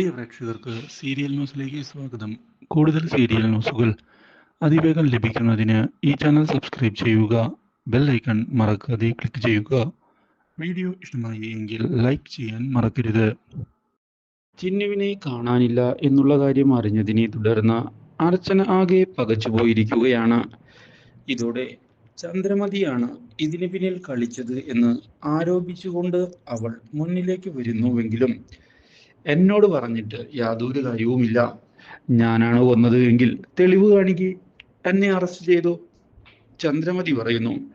പ്രിയ പ്രേക്ഷകർക്ക് സീരിയൽ ന്യൂസിലേക്ക് സ്വാഗതം. കൂടുതൽ സീരിയൽ ന്യൂസുകൾ അതിവേഗം ലഭിക്കുന്നതിന് ഈ ചാനൽ സബ്സ്ക്രൈബ് ചെയ്യുക ബെൽ ഐക്കൺ മറക്കാതെ ക്ലിക്ക് ചെയ്യുക. വീഡിയോ ഇഷ്ടമായി എങ്കിൽ ലൈക്ക് ചെയ്യാൻ മറക്കരുത്. ചിന്നുവിനെ കാണാനില്ല എന്നുള്ള കാര്യം അറിഞ്ഞതിനെ തുടർന്ന് അർച്ചന ആകെ പകച്ചുപോയിരിക്കുകയാണ്. ഇതോടെ ചന്ദ്രമതിയാണ് ഇതിന് പിന്നിൽ കളിച്ചത് എന്ന് ആരോപിച്ചുകൊണ്ട് അവൾ മുന്നിലേക്ക് വരുന്നുവെങ്കിലും എന്നോട് പറഞ്ഞിട്ട് യാതൊരു കാര്യവുമില്ല ഞാനാണ് വന്നത് എങ്കിൽ തെളിവ് കാണിക്ക്. എന്നെ അറസ്റ്റ് ചെയ്തു. ചന്ദ്രമതി പറയുന്നു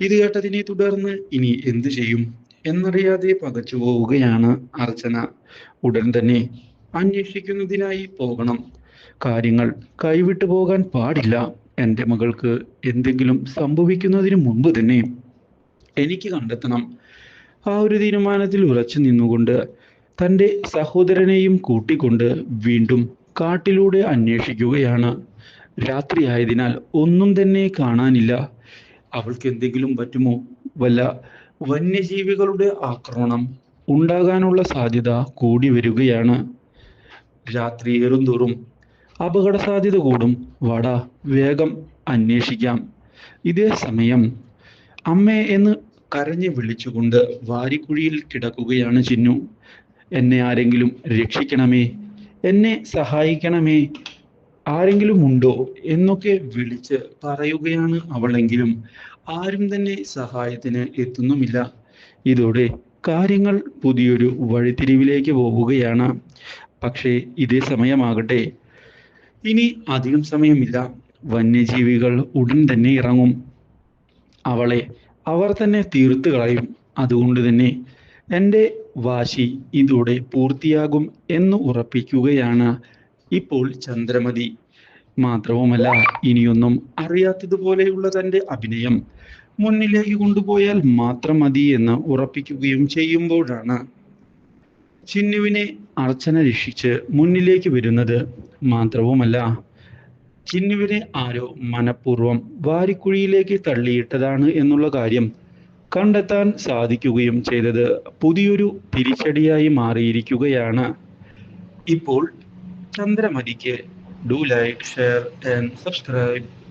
ഇത് കേട്ടതിനെ തുടർന്ന് ഇനി എന്തു ചെയ്യും? എന്നറിയാതെ പകച്ചു പോവുകയാണ് അർച്ചന. ഉടൻ തന്നെ അന്വേഷിക്കുന്നതിനായി പോകണം. കാര്യങ്ങൾ കൈവിട്ടു പോകാൻ പാടില്ല. എന്റെ മകൾക്ക് എന്തെങ്കിലും സംഭവിക്കുന്നതിന് മുമ്പ് തന്നെ എനിക്ക് കണ്ടെത്തണം. ആ ഒരു തീരുമാനത്തിൽ ഉറച്ചു നിന്നുകൊണ്ട് തന്റെ സഹോദരനെയും കൂട്ടിക്കൊണ്ട് വീണ്ടും കാട്ടിലൂടെ അന്വേഷിക്കുകയാണ്. രാത്രിയായതിനാൽ ഒന്നും തന്നെ കാണാനില്ല. അവൾക്ക് എന്തെങ്കിലും പറ്റുമോ? വല്ല വന്യജീവികളുടെ ആക്രമണം ഉണ്ടാകാനുള്ള സാധ്യത കൂടി വരികയാണ്. രാത്രി ഏറുംതോറും അപകട സാധ്യത കൂടും. വട വേഗം അന്വേഷിക്കാം. ഇതേ സമയം അമ്മേ എന്ന് കരഞ്ഞു വിളിച്ചുകൊണ്ട് വാരിക്കുഴിയിൽ കിടക്കുകയാണ് ചിന്നു. എന്നെ ആരെങ്കിലും രക്ഷിക്കണമേ? എന്നെ സഹായിക്കണമേ? ആരെങ്കിലും ഉണ്ടോ? എന്നൊക്കെ വിളിച്ച് പറയുകയാണ് അവളെങ്കിലും. ആരും തന്നെ സഹായത്തിന് എത്തുന്നുമില്ല. ഇതോടെ കാര്യങ്ങൾ പുതിയൊരു വഴിത്തിരിവിലേക്ക് പോവുകയാണ്. പക്ഷേ ഇതേ സമയമാകട്ടെ. ഇനി അധികം സമയമില്ല. വന്യജീവികൾ ഉടൻ തന്നെ ഇറങ്ങും. അവളെ അവർ തന്നെ തീർത്തു കളയും. അതുകൊണ്ട് തന്നെ എന്റെ വാശി ഇതോടെ പൂർത്തിയാകും എന്ന് ഉറപ്പിക്കുകയാണ് ഇപ്പോൾ ചന്ദ്രമതി. മാത്രവുമല്ല ഇനിയൊന്നും അറിയാത്തതുപോലെയുള്ള തന്റെ അഭിനയം മുന്നിലേക്ക് കൊണ്ടുപോയാൽ മാത്രം മതി എന്ന് ഉറപ്പിക്കുകയും ചെയ്യുമ്പോഴാണ്. ചിന്നുവിനെ അർച്ചന രക്ഷിച്ച് മുന്നിലേക്ക് വരുന്നത് മാത്രവുമല്ല ചിന്നുവിനെ ആരോ മനഃപൂർവം വാരിക്കുഴിയിലേക്ക് തള്ളിയിട്ടതാണ് എന്നുള്ള കാര്യം കണ്ടെത്താൻ സാധിക്കുകയും ചെയ്തത് പുതിയൊരു തിരിച്ചടിയായി മാറിയിരിക്കുകയാണ്. ഇപ്പോൾ ചന്ദ്രമതിക്ക് do like share and subscribe.